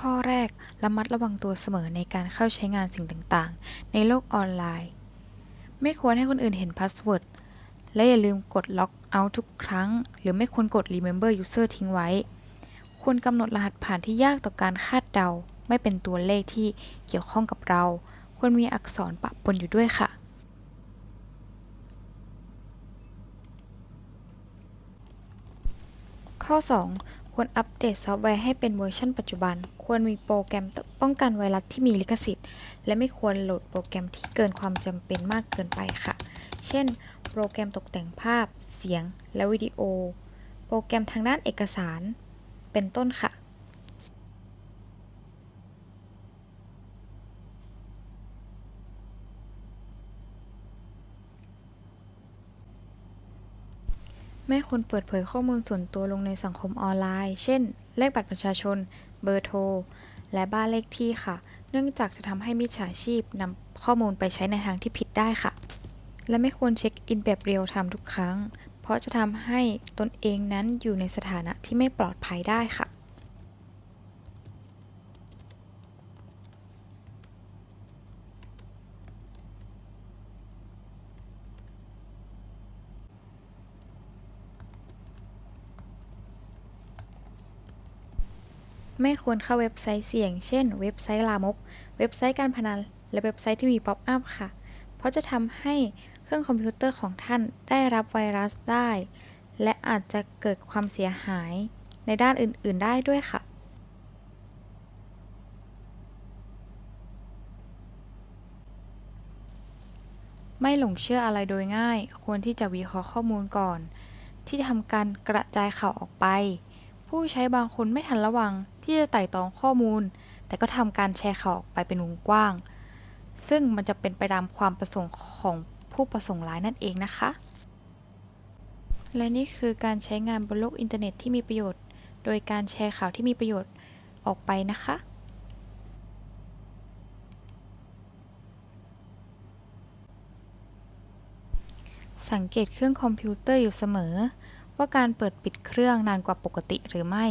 ข้อแรก ระมัดระวังตัวเสมอในการเข้าใช้งานสิ่งต่างๆ ในโลกออนไลน์ ไม่ควรให้คนอื่นเห็นพาสเวิร์ด และอย่าลืมกดล็อกเอาทุกครั้ง หรือไม่ควรกด remember user ทิ้งไว้ ควรกำหนดรหัสผ่านที่ยากต่อการคาดเดา ไม่เป็นตัวเลขที่เกี่ยวข้องกับเรา ควรมีอักษรปะปนอยู่ด้วยค่ะข้อ 2 ควรอัปเดตซอฟต์แวร์ให้เป็นเวอร์ชันปัจจุบัน ควรมีโปรแกรมป้องกันไวรัสที่มีลิขสิทธิ์ และไม่ควรโหลดโปรแกรมที่เกินความจำเป็นมากเกินไปค่ะ เช่น โปรแกรมตกแต่งภาพ เสียง และวิดีโอ โปรแกรมทางด้านเอกสาร เป็นต้นค่ะ ไม่ควรเปิดเผยข้อมูลส่วนตัวลงในสังคมออนไลน์ เช่น เลขบัตรประชาชน เบอร์โทร และบ้านเลขที่ค่ะ เนื่องจากจะทำให้มิจฉาชีพนำข้อมูลไปใช้ในทางที่ผิดได้ค่ะ และไม่ควรเช็คอินแบบเรียลไทม์ทุกครั้ง เพราะจะทำให้ตนเองนั้นอยู่ในสถานะที่ไม่ปลอดภัยได้ค่ะ ไม่ควรเข้าเว็บไซต์เสี่ยง เช่น เว็บไซต์ลามก เว็บไซต์การพนัน และเว็บไซต์ที่มีป๊อปอัพค่ะ เพราะจะทำให้เครื่องคอมพิวเตอร์ของท่านได้รับไวรัสได้ และอาจจะเกิดความเสียหายในด้านอื่น ๆ ได้ด้วยค่ะไม่หลงเชื่ออะไรโดยง่าย ควรที่จะวิเคราะห์ข้อมูลก่อน ที่จะทำการกระจายข่าวออกไป ผู้ใช้บางคนไม่ทันระวัง ที่จะไต่ตองข้อมูล แต่ก็ทำการแชร์ข่าวออกไปเป็นวงกว้าง ซึ่งมันจะเป็นไปตามความประสงค์ของผู้ประสงค์ร้ายนั่นเองนะคะ และนี่คือการใช้งานบนโลกอินเทอร์เน็ตที่มีประโยชน์ โดยการแชร์ข่าวที่มีประโยชน์ออกไปนะคะสังเกตเครื่องคอมพิวเตอร์อยู่เสมอ ว่าการเปิดปิดเครื่องนานกว่าปกติหรือไม่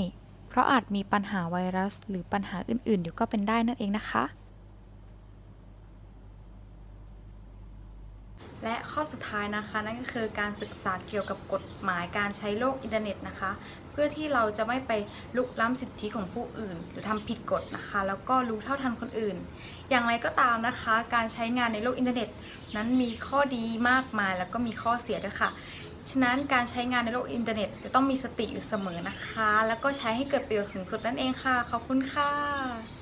เพราะอาจมีปัญหาไวรัส หรือปัญหาอื่นๆอยู่ก็เป็นได้นั่นเองนะคะ และข้อสุดท้ายนะคะนั่นก็คือการศึกษาเกี่ยวกับกฎหมายการใช้โลกอินเทอร์เน็ตนะคะ เพื่อที่เราจะไม่ไปลุกล้ำสิทธิของผู้อื่น หรือทำผิดกฎนะคะ แล้วก็รู้เท่าทันคนอื่น อย่างไรก็ตามนะคะ การใช้งานในโลกอินเทอร์เน็ต นั้นมีข้อดีมากมายแล้วก็มีข้อเสียด้วยค่ะฉะนั้นการใช้งานในโลกอินเทอร์เน็ต จะต้องมีสติอยู่เสมอนะคะ แล้วก็ใช้ให้เกิดประโยชน์สูงสุดนั่นเองค่ะขอบคุณค่ะ